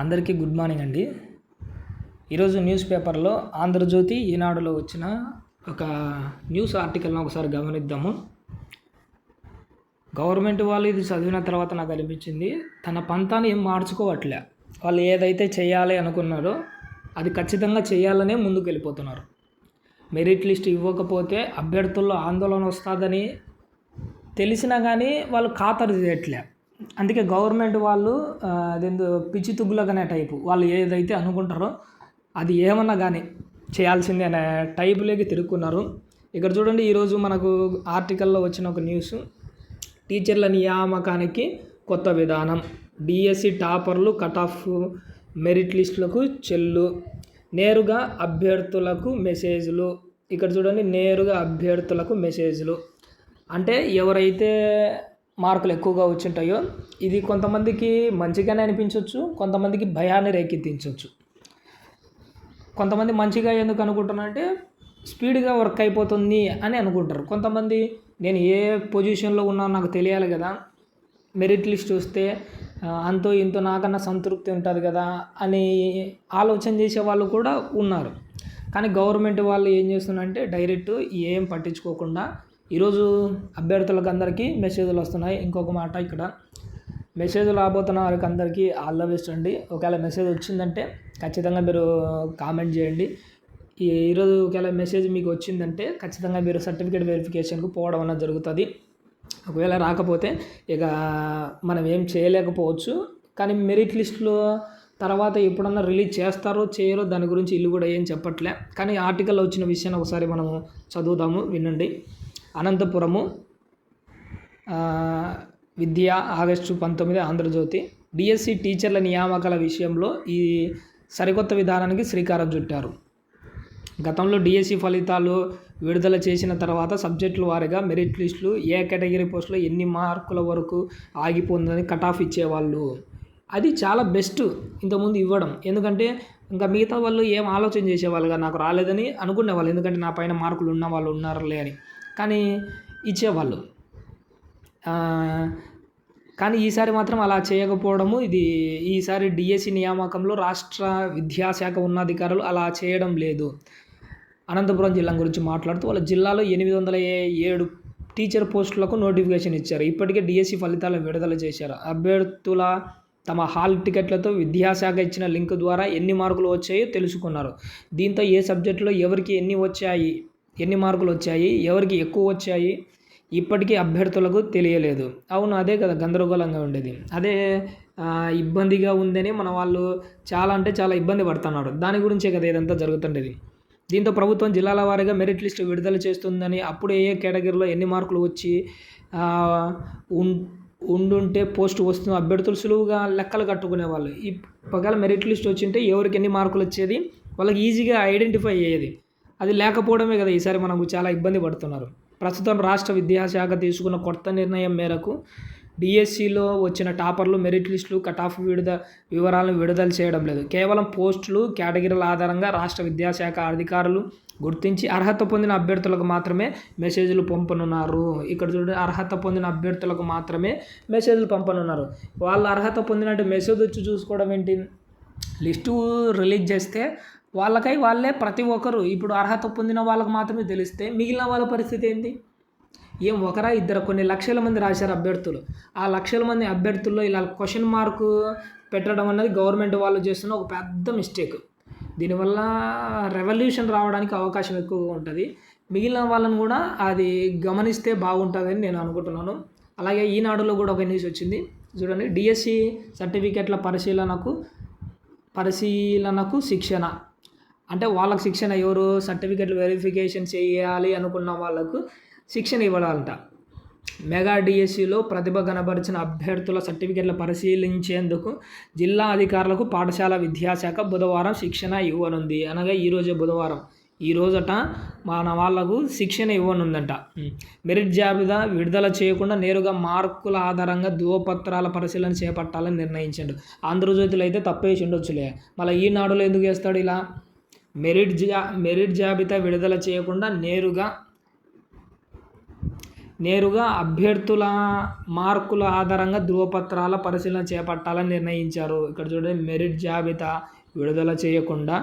అందరికీ good morning అండి. ఈరోజు న్యూస్ పేపర్లో ఆంధ్రజ్యోతి ఈనాడులో వచ్చిన ఒక న్యూస్ ఆర్టికల్ని ఒకసారి గమనిద్దాము. గవర్నమెంట్ వాళ్ళు ఇది చదివిన తర్వాత నాకు అనిపించింది తన పంతాన్ని ఏం మార్చుకోవట్లే. వాళ్ళు ఏదైతే చేయాలి అనుకున్నారో అది ఖచ్చితంగా చేయాలనే ముందుకు వెళ్ళిపోతున్నారు మెరిట్ లిస్ట్ ఇవ్వకపోతే అభ్యర్థుల్లో ఆందోళన వస్తుందని తెలిసినా కానీ వాళ్ళు ఖాతరు చేయట్లే. అందుకే గవర్నమెంట్ వాళ్ళు ఆ, అదేందో పిచ్చి తుగ్గులకనే టైపు. వాళ్ళు ఏదైతే అనుకుంటారో అది ఏమన్నా కానీ చేయాల్సిందే అనే టైపులోకి తిరుక్కున్నారు ఇక్కడ చూడండి ఈరోజు మనకు ఆర్టికల్లో వచ్చిన ఒక న్యూస్. టీచర్ల నియామకానికి కొత్త విధానం. డిఎస్సి టాపర్లు కట్ ఆఫ్ మెరిట్ లిస్టులకు చెల్లు. నేరుగా అభ్యర్థులకు మెసేజ్లు. ఇక్కడ చూడండి నేరుగా అభ్యర్థులకు మెసేజ్లు. అంటే ఎవరైతే మార్కులు ఎక్కువగా వచ్చింటాయో ఇది కొంతమందికి మంచిగానే అనిపించవచ్చు కొంతమందికి భయాన్ని రేకెత్తించవచ్చు కొంతమంది మంచిగా ఎందుకు అనుకుంటున్నారంటే స్పీడ్గా వర్క్ అయిపోతుంది అని అనుకుంటారు. కొంతమంది నేను ఏ పొజిషన్లో ఉన్నానో నాకు తెలియాలి కదా మెరిట్ లిస్ట్ చూస్తే అంతో ఇంతో నాకన్నా సంతృప్తి ఉంటుంది కదా అని ఆలోచన చేసే వాళ్ళు కూడా ఉన్నారు. కానీ గవర్నమెంట్ వాళ్ళు ఏం చేస్తున్నారంటే డైరెక్ట్ ఏం పట్టించుకోకుండా ఈరోజు అభ్యర్థులకు అందరికీ మెసేజ్లు వస్తున్నాయి. ఇంకొక మాట ఇక్కడ. మెసేజ్ రాబోతున్న వారికి అందరికీ ఆల్ ద బెస్ట్ అండి. ఒకవేళ మెసేజ్ వచ్చిందంటే ఖచ్చితంగా మీరు కామెంట్ చేయండి. ఈ ఈరోజు ఒకవేళ మెసేజ్ మీకు వచ్చిందంటే ఖచ్చితంగా మీరు సర్టిఫికేట్ వెరిఫికేషన్కు పోవడం అన్నది జరుగుతుంది. ఒకవేళ రాకపోతే ఇక మనం ఏం చేయలేకపోవచ్చు. కానీ మెరిట్ లిస్టులో తర్వాత ఎప్పుడన్నా రిలీజ్ చేస్తారో చేయరో దాని గురించి ఇల్లు కూడా ఏం చెప్పట్లే. కానీ ఆర్టికల్లో వచ్చిన విషయాన్ని ఒకసారి మనము చదువుదాము వినండి. అనంతపురము విద్య ఆగస్టు పంతొమ్మిది ఆంధ్రజ్యోతి. డిఎస్సి టీచర్ల నియామకాల విషయంలో ఈ సరికొత్త విధానానికి శ్రీకారం చుట్టారు. గతంలో డిఎస్సి ఫలితాలు విడుదల చేసిన తర్వాత సబ్జెక్టుల వారీగా మెరిట్ లిస్టులు ఏ కేటగిరీ పోస్టులో ఎన్ని మార్కుల వరకు ఆగిపోతుందని కట్ ఆఫ్ ఇచ్చేవాళ్ళు. అది చాలా బెస్ట్ ఇంతకుముందు ఇవ్వడం. ఎందుకంటే ఇంకా మిగతా వాళ్ళు ఏం ఆలోచన చేసేవాళ్ళుగా నాకు రాలేదని అనుకునేవాళ్ళు. ఎందుకంటే నా పైన మార్కులు ఉన్న వాళ్ళు ఉన్నారులే అని. కానీ ఇచ్చేవాళ్ళు. కానీ ఈసారి మాత్రం అలా చేయకపోవడము ఇది ఈసారి డిఎస్సి నియామకంలో రాష్ట్ర విద్యాశాఖ ఉన్నాధికారులు అలా చేయడం లేదు. అనంతపురం జిల్లా గురించి మాట్లాడుతూ వాళ్ళ జిల్లాలో ఎనిమిది వందల ఏడు టీచర్ పోస్టులకు నోటిఫికేషన్ ఇచ్చారు. ఇప్పటికే డిఎస్సి ఫలితాలు విడుదల చేశారు. అభ్యర్థుల తమ హాల్ టికెట్లతో విద్యాశాఖ ఇచ్చిన లింక్ ద్వారా ఎన్ని మార్కులు వచ్చాయో తెలుసుకున్నారు. దీంతో ఏ సబ్జెక్టులో ఎవరికి ఎన్ని వచ్చాయి? ఎన్ని మార్కులు వచ్చాయి? ఎవరికి ఎక్కువ వచ్చాయి? ఇప్పటికీ అభ్యర్థులకు తెలియలేదు. అవును అదే కదా గందరగోళంగా ఉండేది. అదే ఇబ్బందిగా ఉందని మన వాళ్ళు చాలా అంటే చాలా ఇబ్బంది పడుతున్నారు. దాని గురించే కదా ఇదంతా జరుగుతుండేది. దీంతో ప్రభుత్వం జిల్లాల వారీగా మెరిట్ లిస్టు విడుదల చేస్తుందని అప్పుడు ఏ ఏ కేటగిరీలో ఎన్ని మార్కులు వచ్చి ఉం ఉండుంటే పోస్ట్ వస్తున్న అభ్యర్థులు సులువుగా లెక్కలు కట్టుకునేవాళ్ళు ఈ ఒకవేళ మెరిట్ లిస్ట్ వచ్చింటే ఎవరికి ఎన్ని మార్కులు వచ్చేది? వాళ్ళకి ఈజీగా ఐడెంటిఫై అయ్యేది. అది లేకపోవడమే కదా ఈసారి మనకు చాలా ఇబ్బంది పడుతున్నారు. ప్రస్తుతం రాష్ట్ర విద్యాశాఖ తీసుకున్న కొత్త నిర్ణయం మేరకు డిఎస్సిలో వచ్చిన టాపర్లు మెరిట్ లిస్టులు కట్ ఆఫ్ విడుద వివరాలను విడుదల చేయడం లేదు. కేవలం పోస్టులు కేటగిరీల ఆధారంగా రాష్ట్ర విద్యాశాఖ అధికారులు గుర్తించి అర్హత పొందిన అభ్యర్థులకు మాత్రమే మెసేజ్లు పంపనున్నారు. ఇక్కడ చూడండి అర్హత పొందిన అభ్యర్థులకు మాత్రమే మెసేజ్లు పంపనున్నారు. వాళ్ళు అర్హత పొందినట్టు మెసేజ్ వచ్చి చూసుకోవడం ఏంటి? లిస్టు రిలీజ్ చేస్తే వాళ్ళకై వాళ్ళే ప్రతి ఒక్కరు ఇప్పుడు అర్హత పొందిన వాళ్ళకి మాత్రమే తెలిస్తే మిగిలిన వాళ్ళ పరిస్థితి ఏంటి? ఏం ఒకరా ఇద్దరు కొన్ని లక్షల మంది రాశారు అభ్యర్థులు. ఆ లక్షల మంది అభ్యర్థుల్లో ఇలా క్వశ్చన్ మార్కు పెట్టడం అనేది గవర్నమెంట్ వాళ్ళు చేస్తున్న ఒక పెద్ద మిస్టేక్ దీనివల్ల రెవల్యూషన్ రావడానికి అవకాశం ఎక్కువగా ఉంటుంది. మిగిలిన వాళ్ళని కూడా అది గమనిస్తే బాగుంటుందని నేను అనుకుంటున్నాను. అలాగే ఈనాడులో కూడా ఒక న్యూస్ వచ్చింది. చూడండి డిఎస్సి సర్టిఫికెట్ల పరిశీలనకు పరిశీలనకు శిక్షణ. అంటే వాళ్ళకి శిక్షణ ఎవరు? సర్టిఫికెట్లు వెరిఫికేషన్ చేయాలి అనుకున్న వాళ్ళకు శిక్షణ ఇవ్వాలంట. మెగా డిఎస్సిలో ప్రతిభ కనబరిచిన అభ్యర్థుల సర్టిఫికెట్లు పరిశీలించేందుకు జిల్లా అధికారులకు పాఠశాల విద్యాశాఖ బుధవారం శిక్షణ ఇవ్వనుంది. అనగా ఈరోజే బుధవారం. ఈ రోజట మన వాళ్ళకు శిక్షణ ఇవ్వనుందంట. మెరిట్ జాబితా విడుదల చేయకుండా నేరుగా మార్కుల ఆధారంగా ధృవపత్రాల పరిశీలన చేపట్టాలని నిర్ణయించాడు. ఆంధ్రజ్యోతిలో అయితే తప్పేసి ఉండొచ్చులే. మళ్ళీ ఈనాడులో ఎందుకు వేస్తాడు ఇలా? మెరిట్ జా మెరిట్ జాబితా విడుదల చేయకుండా నేరుగా నేరుగా అభ్యర్థుల మార్కుల ఆధారంగా ధృవపత్రాల పరిశీలన చేపట్టాలని నిర్ణయించారు. ఇక్కడ చూడండి మెరిట్ జాబితా విడుదల చేయకుండా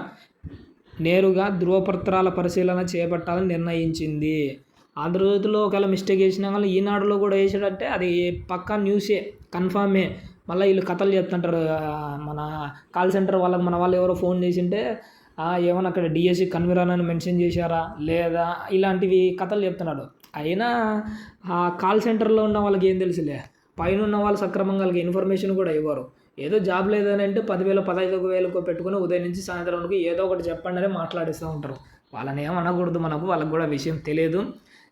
నేరుగా ధృవపత్రాల పరిశీలన చేపట్టాలని నిర్ణయించింది. ఆంధ్రజ్యోతిలో ఒకవేళ మిస్టేక్ చేసినా కానీ ఈనాడులో కూడా వేసాడంటే అది పక్కా న్యూసే కన్ఫామే. మళ్ళీ వీళ్ళు కథలు చెప్తుంటారు మన కాల్ సెంటర్ వాళ్ళకి మన వాళ్ళు ఎవరో ఫోన్ చేసింటే ఏమైనా అక్కడ డిఎస్సి కన్వీనర్ అని మెన్షన్ చేశారా? లేదా? ఇలాంటివి కథలు చెప్తున్నాడు. అయినా ఆ కాల్ సెంటర్లో ఉన్న వాళ్ళకి ఏం తెలుసులే? పైన ఉన్న వాళ్ళు సక్రమంగా వాళ్ళకి ఇన్ఫర్మేషన్ కూడా ఇవ్వరు. ఏదో జాబ్ లేదని అంటే పదివేలు పదహైదు వేలకు పెట్టుకుని ఉదయం నుంచి సాయంత్రం వరకు ఏదో ఒకటి చెప్పండి అని మాట్లాడిస్తూ ఉంటారు. వాళ్ళని ఏమనకూడదు అనకూడదు మనకు వాళ్ళకు కూడా విషయం తెలియదు.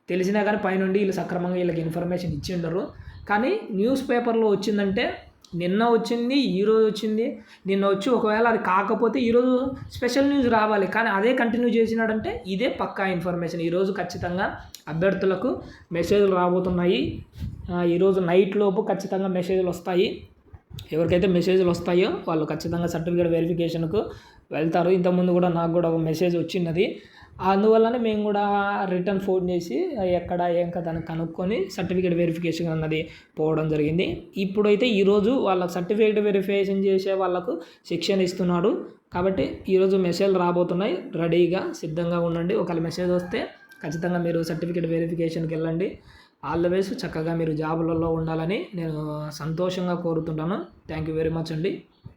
తెలిసినా కానీ పైనుండి వీళ్ళు సక్రమంగా వీళ్ళకి ఇన్ఫర్మేషన్ ఇచ్చి ఉండరు కానీ న్యూస్ పేపర్లో వచ్చిందంటే నిన్న వచ్చింది ఈరోజు వచ్చింది. నిన్న వచ్చి ఒకవేళ అది కాకపోతే ఈరోజు స్పెషల్ న్యూస్ రావాలి. కానీ అదే కంటిన్యూ చేసినాడంటే ఇదే పక్కా ఇన్ఫర్మేషన్. ఈరోజు ఖచ్చితంగా అభ్యర్థులకు మెసేజ్లు రాబోతున్నాయి. ఈరోజు నైట్ లోపు ఖచ్చితంగా మెసేజ్లు వస్తాయి. ఎవరికైతే మెసేజ్లు వస్తాయో వాళ్ళు ఖచ్చితంగా సర్టిఫికేట్ వెరిఫికేషన్కు వెళ్తారు. ఇంతకుముందు కూడా నాకు కూడా ఒక మెసేజ్ వచ్చినది అందువల్లనే మేము కూడా రిటర్న్ ఫోన్ చేసి ఎక్కడ ఏం కదా అని కనుక్కొని సర్టిఫికేట్ వెరిఫికేషన్ అన్నది పోవడం జరిగింది. ఇప్పుడైతే ఈరోజు వాళ్ళ సర్టిఫికేట్ వెరిఫికేషన్ చేసే వాళ్ళకు శిక్షణ ఇస్తున్నాడు. కాబట్టి ఈరోజు మెసేజ్ రాబోతున్నాయి. రెడీగా సిద్ధంగా ఉండండి. ఒకవేళ మెసేజ్ వస్తే ఖచ్చితంగా మీరు సర్టిఫికేట్ వెరిఫికేషన్కి వెళ్ళండి. ఆల్ ద వేస్ చక్కగా మీరు జాబులలో ఉండాలని నేను సంతోషంగా కోరుతుంటాను. థ్యాంక్ యూ వెరీ మచ్ అండి.